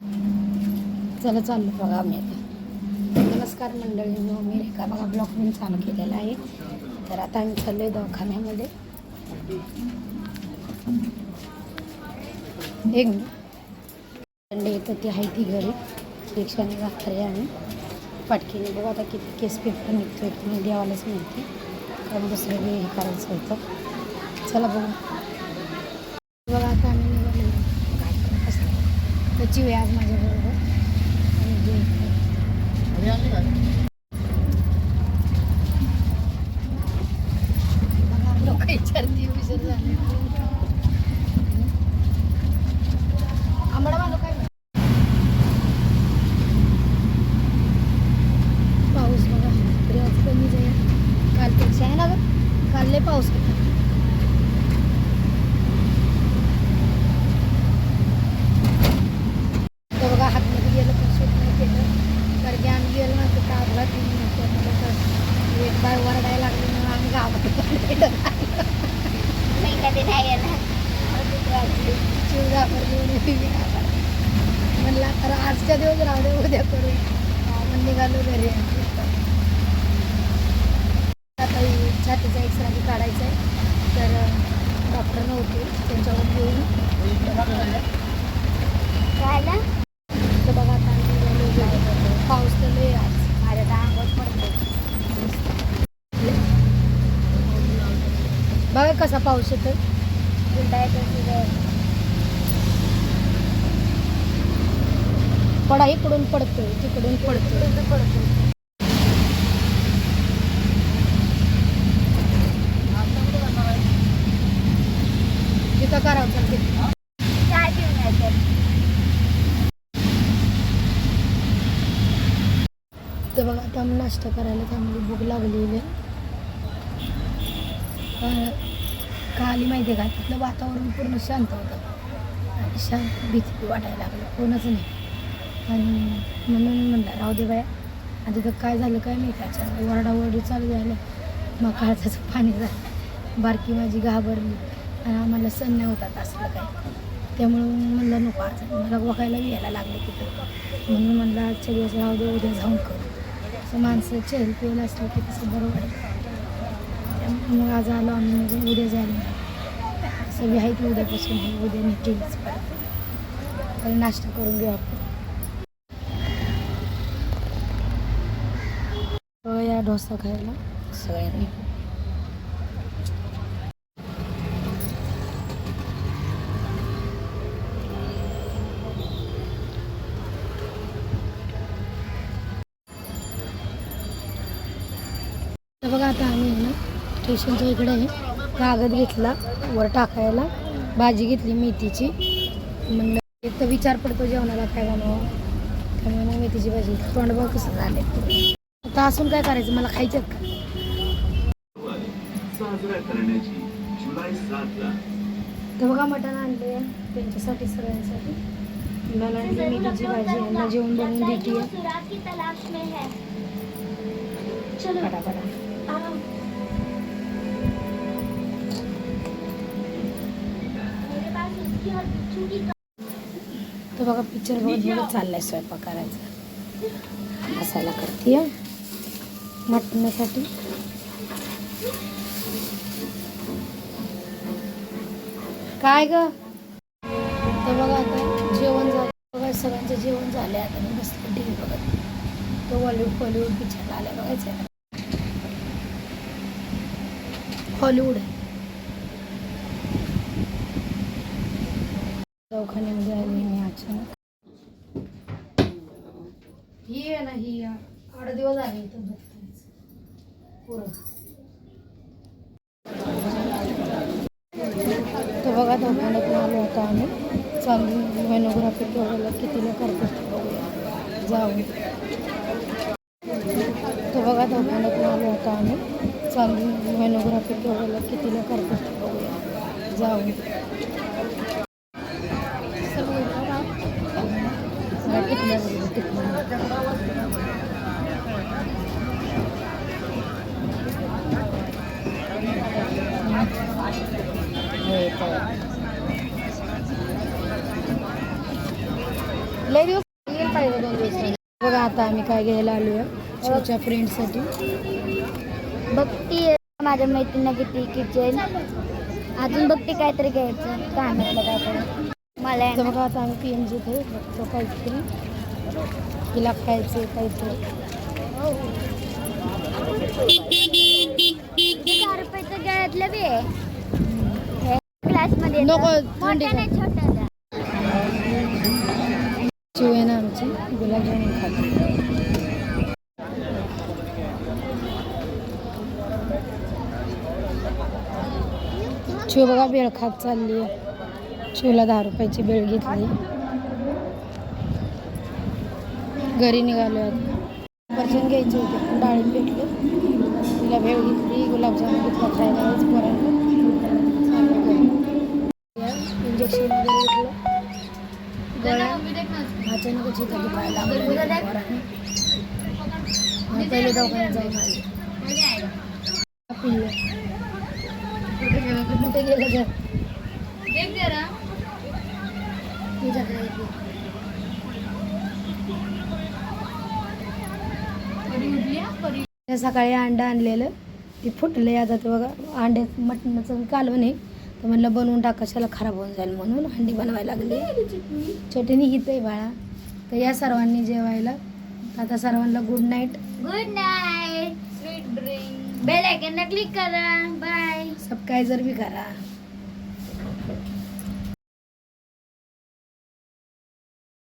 चला चाललो बघा आम्ही आता. नमस्कार मंडळी मी रेखा बघा ब्लॉक म्हणून चालू केलेला आहे. तर आता आम्ही चाललो आहे दवाखान्यामध्ये. एक मिनिट संडे येतं ती आहे ती घरी. रिक्षाने जाणार आहे आम्ही पाटकीने बघा आता किती केस पेपर निघतोय तुम्ही देवालाच माहिती. कारण दुसरं हे करायचं होतं. चला बघू. बघा आता आम्ही निघालो काय करत असतो त्याची वेळ आज माझ्याबरोबर आणि जे बघा लोक विचारते विचार झाले आंबडा बांधू काय पाऊस बघा तरी आज कमी जाईल कालपेक्षा आहे ना गं काल लय पाऊस होता तर बघा हातमध्ये गेलं पण सूट नाही केलं कारण की आम्ही गेलो ना तर अपघात मला तर एक बाय वरडायला लागले म्हणून आम्ही गावात नाही कधी नाही येणार चिव घाबरली म्हणला तर आजच्या दिवस राहू दे उद्या करू आपण निघालो घरी आता छातीचा एक्सरा बी काढायचा आहे तर डॉक्टर नव्हते त्यांच्यावर घेऊन झालं तर बघा आता आम्ही निघालो घरी. पाऊस तर लय आज माझ्या तर अंगात पडतो बघा कसा पाऊस येतो पडा इकडून पडतोय तिकडून पडतोय. पडतो तिथं करावं चालते काय घेऊन तर बघा आता नाश्ता करायला त्यामुळे भूक लागलेली आहे. आली माहिती आहे का? तिथलं वातावरण पूर्ण शांत होतं. आणि शांत भीती वाटायला लागलं. कोणच नाही. आणि म्हणून म्हणलं राहू दे बाया. आणि तिथं काय झालं काय माहिती त्याच्या ओरडाओरडी चालू झालं. मग काळजाचं पाणी झालं. बारकी माझी घाबरली. आणि आम्हाला सण नाही होतात असलं काय त्यामुळं म्हणलं नको आज मला बघायला यायला लागले तिथं. म्हणून म्हणलं आजच्या दिवस राहू दे उद्या जाऊन करू. असं माणसं चेहल पेल असलं की तसं बरोबर आहे. मग आज आलो आम्ही म्हणजे उद्या जायला सगळी आहेत उद्यापासून उद्या निघेलच तर नाश्ता करून घेऊ आपण. या डोसा खायला. सगळ्यांनी. बघा आता आम्ही ना स्टेशनच्या इकडे कागद घेतला. वर टाकायला. भाजी घेतली मेथीची. म्हणलं एक तर विचार पडतो जेवणाला काय बनवावं. त्यामुळे मग मेथीची भाजी. तोंड बघ कसं झाले आता असून काय करायचं? मला खायचं का? तर बघा मटण आणले त्यांच्यासाठी सगळ्यांसाठी. आणली मेथीची भाजी. यांना जेवण बनवून देते तर बघा पिक्चर बघत बघत चाललाय स्वयंपाक करायचा. मसाला करते मटणासाठी. काय ग? तर बघा आता जेवण झालं. बघा सगळ्यांचं जेवण झालं आता मी बसले टी व्ही बघत. तो बॉलिवूड हॉलिवूड पिक्चर आलाय बघायचं. हॉलिवूड आहे. दवाखान्यामध्ये आली मी अचानक ही आहे ना ही। आठ दिवस आहे इथं दुखतेच पुरं। तर बघा दवाखान्यात आलो होतो आम्ही. चालू व्हेनोग्राफी केवढ्याला कितीला करतात ते तर बघा दवाखान्यात आलो होतो आम्ही. चालू व्हेनोग्राफी केवढ्याला कितीला करतात ते लय दिवस पाहिजे दोन बघा आता आम्ही काय घ्यायला आलोय शिवच्या फ्रेंडसाठी बघती माझ्या मैत्रिणीला किती किचन अजून बघते काहीतरी घ्यायचं काय म्हटलं काय मला आहे तर ना. बघा आता आम्ही पी एम जी ते बघतो काहीतरी तिला खायचं काहीतरी. दहा रुपयाचं गळ्यातलं बी आहे. क्लासमध्ये नको, थंडी मोठ्या नाही द्या. शिव आहे ना आमची. गुलाबजामुन खाते. शिव बघा बेळ खात चालली आहे शिवला दहा रुपयाची बेळ घेतली. घरी निघालो आता. घ्यायची घ्यायचे होते पण भेटले. तिला भेळ घेतली गुलाबजामुन घेतला खायला पोरांना. इंजेक्शन वगैरे घेतलं. गोळ्या अचानकच दुखायला पहिले दवाखान्यात जाऊन आले कुठे गेलं तुझ्याकडे सकाळी अंडं आणलेलं. ते फुटलं आता ते बघा. अंडे मटणाचं कालवण आहे. तर म्हणलं बनवून टाक. कशाला खराब होऊन जाईल म्हणून अंडी बनवायला लागली. चटणी? हित आहे बाळा. तर या सर्वांनी जेवायला. आता सर्वांना good night good night sweet dreams bell आयकनला click करा. बाय सबस्क्रायझर बी करा.